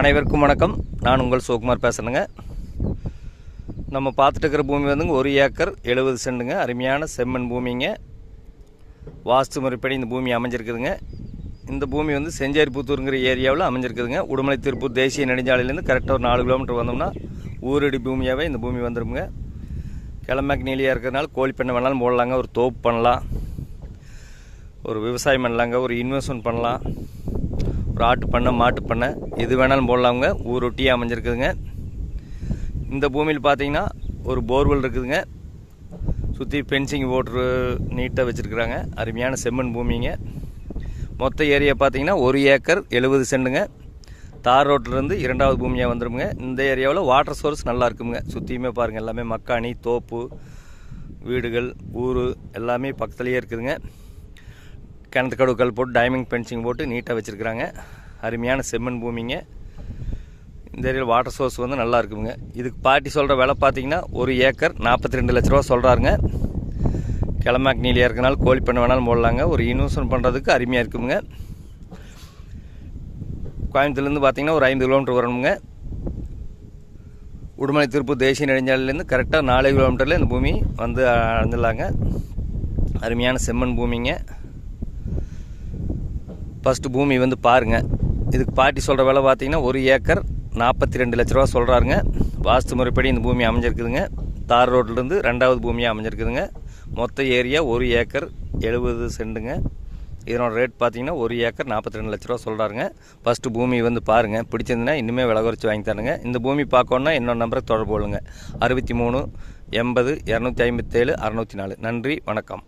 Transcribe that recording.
அனைவருக்கும் வணக்கம். நான் உங்கள் சிவகுமார் பேசுகிறேங்க நம்ம பார்த்துட்டு இருக்கிற பூமி வந்துங்க ஒரு ஏக்கர் எழுபது சென்ட்டுங்க அருமையான செம்மண் பூமிங்க. வாஸ்து முறைப்படி இந்த பூமி அமைஞ்சிருக்குதுங்க. இந்த பூமி வந்து செஞ்சேரிப்புத்தூருங்கிற ஏரியாவில் அமைஞ்சிருக்குதுங்க. உடுமலை திருப்பூர் தேசிய நெடுஞ்சாலையிலேருந்து கரெக்டாக ஒரு நாலு கிலோமீட்டர் வந்தோம்னா ஊரடி பூமியாகவே இந்த பூமி வந்துருங்க கிளம்பேக்கு நீலியாக இருக்கிறதுனால கோழி பண்ணை வேணாலும் போடலாங்க. ஒரு தோப்பு பண்ணலாம். ஒரு விவசாயம் பண்ணலாங்க. ஒரு இன்வெஸ்ட்மெண்ட் பண்ணலாம். ஒரு ஆட்டு பண்ணை மாட்டு பண்ணை எது வேணாலும் போடலாமுங்க. ஊரொட்டியாக அமைஞ்சிருக்குதுங்க. இந்த பூமியில் பார்த்தீங்கன்னா ஒரு போர்வெல் இருக்குதுங்க. சுற்றி ஃபென்சிங் போட்டு நீட்டாக வச்சுருக்குறாங்க. அருமையான செம்மண் பூமிங்க. மொத்த ஏரியா பார்த்தீங்கன்னா ஒரு ஏக்கர் எழுபது சென்ட்டுங்க தார் ரோட்லேருந்து இரண்டாவது பூமியாக வந்துடுங்க இந்த ஏரியாவில் வாட்டர் சோர்ஸ் நல்லா இருக்குங்க. சுற்றியுமே பாருங்கள் எல்லாமே மக்காணி தோப்பு வீடுகள் ஊர் எல்லாமே பக்கத்துலேயே இருக்குதுங்க. கிணத்து கடுக்கல் போட்டு டைமிங் பென்சிங் போட்டு நீட்டாக வச்சுருக்குறாங்க. அருமையான செம்மண் பூமிங்க. இந்த ஏரியாவில் வாட்டர் சோர்ஸ் வந்து நல்லா இருக்குங்க இதுக்கு பாட்டி சொல்கிற விலை பார்த்தீங்கன்னா ஒரு ஏக்கர் நாற்பத்தி ரெண்டு லட்ச ரூபா சொல்கிறாருங்க கிளமாக்கு நீலியாக இருக்கனால கோழி பண்ண வேணாலும் போடலாங்க. ஒரு இன்வெஸ்ட்மெண்ட் பண்ணுறதுக்கு அருமையாக இருக்குங்க கோயம்புத்தூர்லேருந்து பார்த்திங்கன்னா ஒரு ஐந்து கிலோமீட்டர் வரணுங்க உடுமலை திருப்பூர் தேசிய நெடுஞ்சாலையிலேருந்து கரெக்டாக நாலு கிலோமீட்டரில் இந்த பூமி வந்து அடைஞ்சிடலாங்க. அருமையான செம்மண் பூமிங்க. ஃபஸ்ட்டு பூமி வந்து பாருங்கள் இதுக்கு பாட்டி சொல்கிற விலை பார்த்தீங்கன்னா ஒரு ஏக்கர் நாற்பத்தி ரெண்டு லட்ச ரூபா சொல்கிறாருங்க வாஸ்து முறைப்படி இந்த பூமி அமைஞ்சிருக்குதுங்க. தார் ரோட்லேருந்து ரெண்டாவது பூமியாக அமைஞ்சிருக்குதுங்க. மொத்த ஏரியா ஒரு ஏக்கர் எழுபது சென்ட்டுங்க இதனோட ரேட் பார்த்தீங்கன்னா ஒரு ஏக்கர் நாற்பத்தி ரெண்டு லட்ச ரூபா சொல்கிறாருங்க ஃபஸ்ட்டு பூமி வந்து பாருங்கள் பிடிச்சிருந்துன்னா இன்னுமே விலை குறைச்சி வாங்கி தரணுங்க. இந்த பூமி பார்க்கணுன்னா இன்னொரு நம்பருக்கு தொடர்பு கொள்ளுங்க. அறுபத்தி மூணு எண்பது இரநூத்தி ஐம்பத்தேழு அறநூற்றி நாலு. நன்றி வணக்கம்.